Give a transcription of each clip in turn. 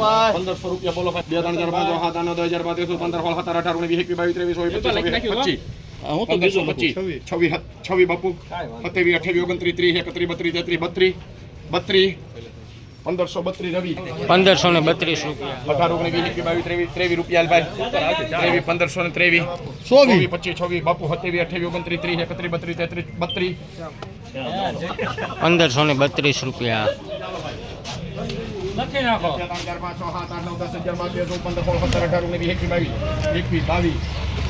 ભાઈ પંદરસો રૂપિયા બોલો ભાઈ બે ત્રણ હજાર પાંચ સાત આઠ નવ દસ હજાર પાંત્રીસો પંદર સોળ સત્તર અઢાર ઓગણીસ વીસ એકવીસ બાવીસ ત્રેવીસ ચોવીસ પચીસ છવ્વીસ પચીસ હું તો પંદરસો બીજું પચીસ છવ્વીસ છવ્વીસ બાપુ સત્યાવીસ અઠ્યાવીસ ઓગણત્રીસ ત્રીસ એકત્રીસ બત્રીસ તેત્રીસ બત્રીસ બત્રીસ પંદરસો બત્રીસ રવિ પંદરસો ને બત્રીસ રૂપિયા અઢાર ઓગણીસ વીસ એકવીસ બાવીસ ત્રેવીસ ત્રેવીસ રૂપિયા ભાઈ ત્રેવીસ પંદરસો ને ત્રેવીસ ચોવીસ ચોવીસ પચીસ છવ્વીસ બાપુ સત્યાવીસ અઠ્યાવીસ ઓગણત્રીસ ત્રીસ એકત્રીસ બત્રીસ તેત્રીસ બત્રીસ પંદરસો ને બત્રીસ રૂપિયા ચાર અગિયાર બાર તેર પંદર સોળ સત્તર અઢાર ઓગણીસ વીસ એકવીસ બાવીસ એકવીસ બાવીસ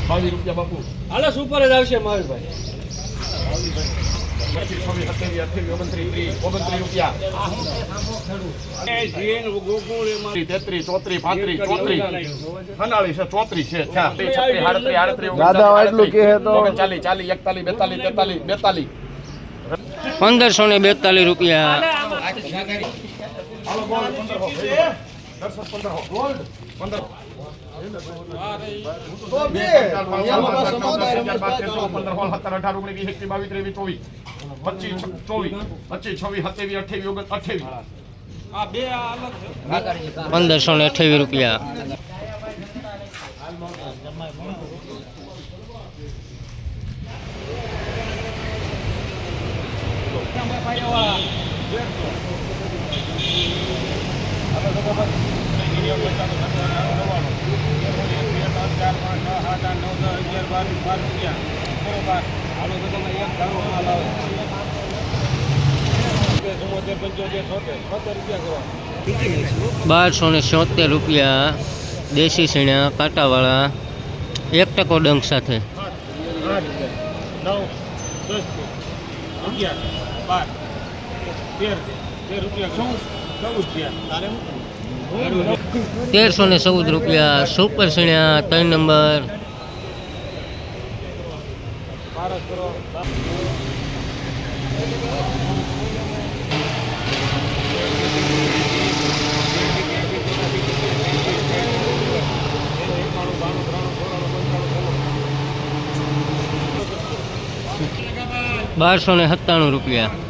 બાવીસ રૂપિયા બાપુ હાલો સુપર જ આવશે મહેશભાઈ. ચોત્રીસ છે દાદા એટલું બેતાલીસ તેતાલીસ બેતાલીસ પંદરસો ને બેતાલીસ રૂપિયા. હાલો ગોલ્ડ પંદરસો દર્શક પંદરસો ગોલ્ડ પંદર પંદર સોળ સત્તર અઢાર ઓગણીસ વીસ બાવીસ ત્રેવીસ ચોવીસ પચીસ ચોવીસ પચીસ છવ્વીસ સત્યાવીસ અઠ્યાવીસ ઓગણ અઠ્યાવીસ. પંદરસો ને અઠ્યાવીસ રૂપિયા. બારસો ને છોતેર રૂપિયા દેશી સીણા કાંટાવાળા એક ટકો ડંખ સાથે તેરસો ને ચૌદ રૂપિયા સુપર સીણા ત્રણ નંબર. બારસો ને સત્તાણું રૂપિયા.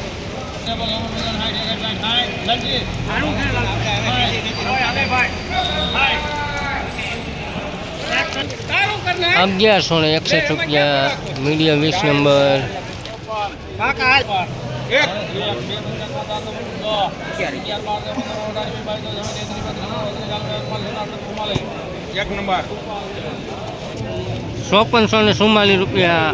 અગિયારસો ને એકસઠ રૂપિયા મીડિયમ વીસ નંબર. ચોપનસો ને ચુમ્માલીસ રૂપિયા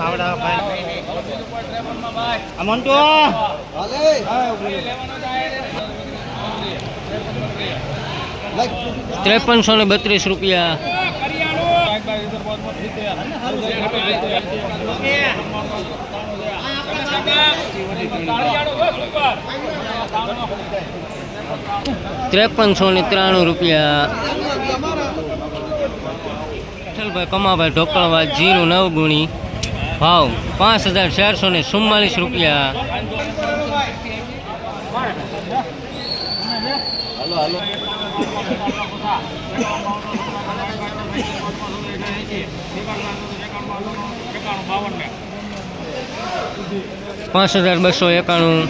એક ભાઈ. વીસ ત્રેપનસો ને બત્રીસ રૂપિયા. ત્રેપનસો ને ત્રાણું રૂપિયા. વિઠ્ઠલભાઈ કમાભાઈ, ઢોકળવા, જીરું નવ ગુણી ભાવ પાંચ હજાર ચારસો ને ચુમ્માલીસ રૂપિયા. પાંચ હજાર બસો એકાણું.